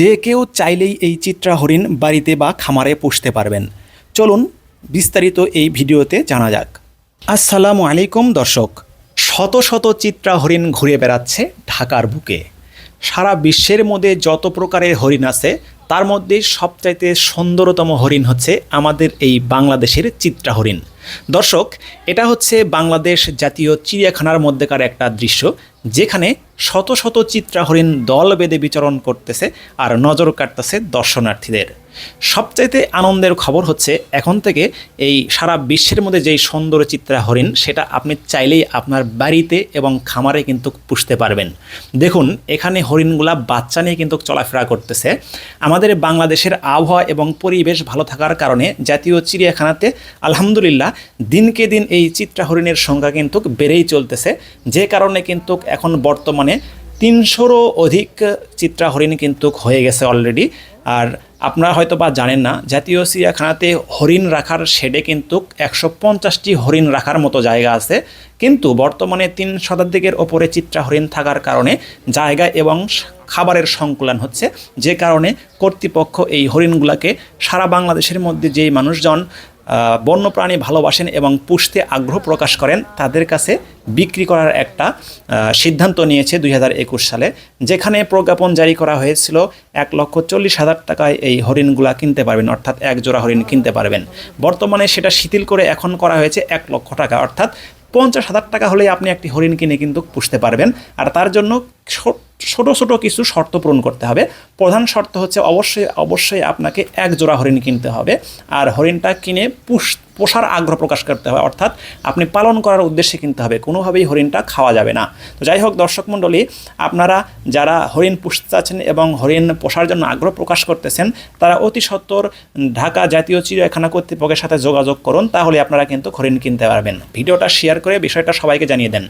যে কেউ চাইলেই এই চিত্রা হরিণ বাড়িতে বা খামারে পুষতে পারবেন। চলুন বিস্তারিত এই ভিডিওতে জানা যাক। আসসালামু আলাইকুম, দর্শক। শত শত চিত্রা হরিণ ঘুরে বেড়াচ্ছে ঢাকার বুকে। সারা বিশ্বের মধ্যে যত প্রকারের হরিণ আছে, তার মধ্যে সবচাইতে সুন্দরতম হরিণ হচ্ছে আমাদের এই বাংলাদেশের চিত্রা হরিণ। দর্শক, এটা হচ্ছে বাংলাদেশ জাতীয় চিড়িয়াখানার মধ্যেকার একটা দৃশ্য, যেখানে শত শত চিত্রা হরিণ দল বেঁধে বিচরণ করতেছে আর নজর কাটতেছে দর্শনার্থীদের। সবচাইতে আনন্দের খবর হচ্ছে এখন থেকে এই সারা বিশ্বের মধ্যে যেই সুন্দর চিত্রা হরিণ সেটা আপনি চাইলেই আপনার বাড়িতে এবং খামারে কিন্তু পুষতে পারবেন। দেখুন, এখানে হরিণগুলা বাচ্চা নিয়ে কিন্তু চলাফেরা করতেছে। আমাদের বাংলাদেশের আবহাওয়া এবং পরিবেশ ভালো থাকার কারণে জাতীয় চিড়িয়াখানাতে আলহামদুলিল্লাহ দিনকে দিন এই চিত্রা হরিণের সংখ্যা কিন্তু বেড়েই চলতেছে। যে কারণে কিন্তু এখন বর্তমানে তিনশোরও অধিক চিত্রা হরিণ কিন্তু হয়ে গেছে অলরেডি আর আপনারা হয়তো বা জানেন না, জাতীয় চিড়িয়াখানাতে হরিণ রাখার শেডে কিন্তু একশো পঞ্চাশটি হরিণ রাখার মতো জায়গা আছে। কিন্তু বর্তমানে তিন শতাধিকের ওপরে চিত্রা হরিণ থাকার কারণে জায়গা এবং খাবারের সংকুলন হচ্ছে। যে কারণে কর্তৃপক্ষ এই হরিণগুলোকে সারা বাংলাদেশের মধ্যে যেই মানুষজন বন্যপ্রাণী ভালোবাসেন এবং পুষতে আগ্রহ প্রকাশ করেন, তাদের কাছে বিক্রি করার একটা সিদ্ধান্ত নিয়েছে দুই হাজার একুশ সালে, যেখানে প্রজ্ঞাপন জারি করা হয়েছিল এক লক্ষ চল্লিশ হাজার টাকায় এই হরিণগুলা কিনতে পারবেন, অর্থাৎ এক জোড়া হরিণ কিনতে পারবেন। বর্তমানে সেটা শিথিল করে এখন করা হয়েছে এক লক্ষ টাকা, অর্থাৎ পঞ্চাশ হাজার টাকা হলে আপনি একটি হরিণ কিনে কিন্তু পুষতে পারবেন, আর তার জন্য ছোট ছোট কিছু শর্ত পূরণ করতে হবে। প্রধান শর্ত হচ্ছে অবশ্যই অবশ্যই আপনাকে এক জোড়া হরিণ কিনতে হবে। আর হরিণটা কিনে পুষ, পোষার আগ্রহ প্রকাশ করতে হবে। অর্থাৎ আপনি পালন করার উদ্দেশ্যে কিনতে হবে। কোনোভাবেই হরিণটা খাওয়া যাবে না। তো যাই হোক দর্শক মণ্ডলী, আপনারা যারা হরিণ পুষতে চাচ্ছেন এবং হরিণ পোষার জন্য আগ্রহ প্রকাশ করতেছেন, তারা অতি সত্বর ঢাকা জাতীয় চিড়িয়াখানা কর্তৃপক্ষের সাথে যোগাযোগ করুন। তাহলে আপনারা কিন্তু হরিণ কিনতে পারবেন। ভিডিওটা শেয়ার করে বিষয়টা সবাইকে জানিয়ে দেন।